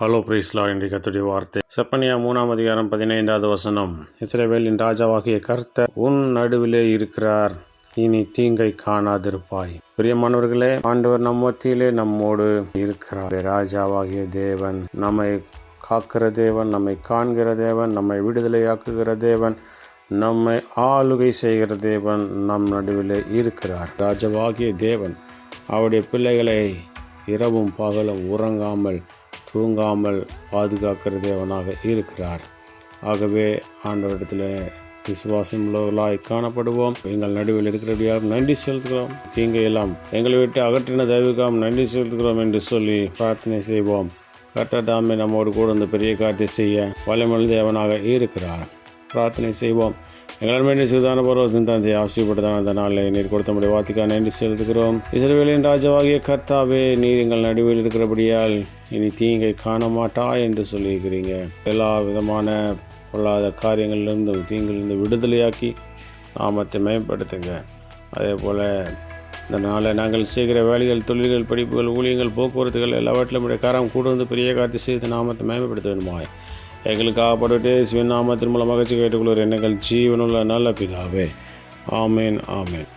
Hello பிரீஸ்லா என்று கத்துடைய வார்த்தை. செப்பனியா மூணாம் அதிகாரம் பதினைந்தாவது வசனம். இஸ்ரேவேலின் ராஜாவாகிய கர்த்த உன் நடுவிலே இருக்கிறார். இனி தீங்கை காணாதிருப்பாய். பிரியமானவர்களே ஆண்டவர் நம் மத்தியிலே நம்மோடு இருக்கிறார். ராஜாவாகிய தேவன் நம்மை காக்கிற தேவன் நம்மை காண்கிற தேவன் நம்மை விடுதலையாக்குகிற தேவன் நம்மை ஆளுகை செய்கிற தேவன் நம் நடுவிலே இருக்கிறார். ராஜாவாகிய தேவன் அவருடைய பிள்ளைகளை இரவும் பகலும் உறங்காமல் தூங்காமல் பாதுகாக்கிற தேவனாக இருக்கிறார். ஆகவே ஆண்டவரிடத்தில் விசுவாசம் உள்ளவர்களாய் காணப்படுவோம். எங்கள் நடுவில் இருக்கிறபடியாக நன்றி செலுத்துகிறோம். தீங்கையெல்லாம் எங்களை விட்டு அகற்றின தெய்வீகம் நன்றி செலுத்துகிறோம் என்று சொல்லி பிரார்த்தனை செய்வோம். கட்டடாமே நம்மோடு கூட இந்த பெரிய காட்சி செய்ய வல்லமல் தேவனாக இருக்கிறார். பிரார்த்தனை செய்வோம். எங்கள் வேண்டிய சிறுதான பருவத்தின் தந்தை ஆசிரியப்பட்டதான அந்த நாளில் நீர் கொடுத்த முடிய வாத்திக்கா நன்றி செலுத்துகிறோம். இஸ்ரவேலின் ராஜாவாகிய கர்த்தாவே நீர் எங்கள் நடுவில் இருக்கிறபடியால் இனி தீங்கை காண மாட்டா என்று சொல்லியிருக்கிறீங்க. எல்லா விதமான பொல்லாத காரியங்களிலிருந்து தீங்கிலிருந்து விடுதலையாக்கி நாமத்தை மேம்படுத்துங்க. அதே போல் இந்த நாளை நாங்கள் செய்கிற வேலைகள் தொழில்கள் படிப்புகள் ஊழியங்கள் போக்குவரத்துகள் எல்லாவற்றிலும் உடைய காரம் கூட வந்து பெரிய காத்து செய்து நாமத்தை மேம்படுத்த வேண்டுமாய். எங்களுக்கு ஆகப்பட்டு சிவன் நாமத்தின் மூலமாக கேட்டுக்கொள்கிற எண்ணங்கள் ஜீவனுள்ள நல்ல பிதாவே. ஆமேன் ஆமேன்.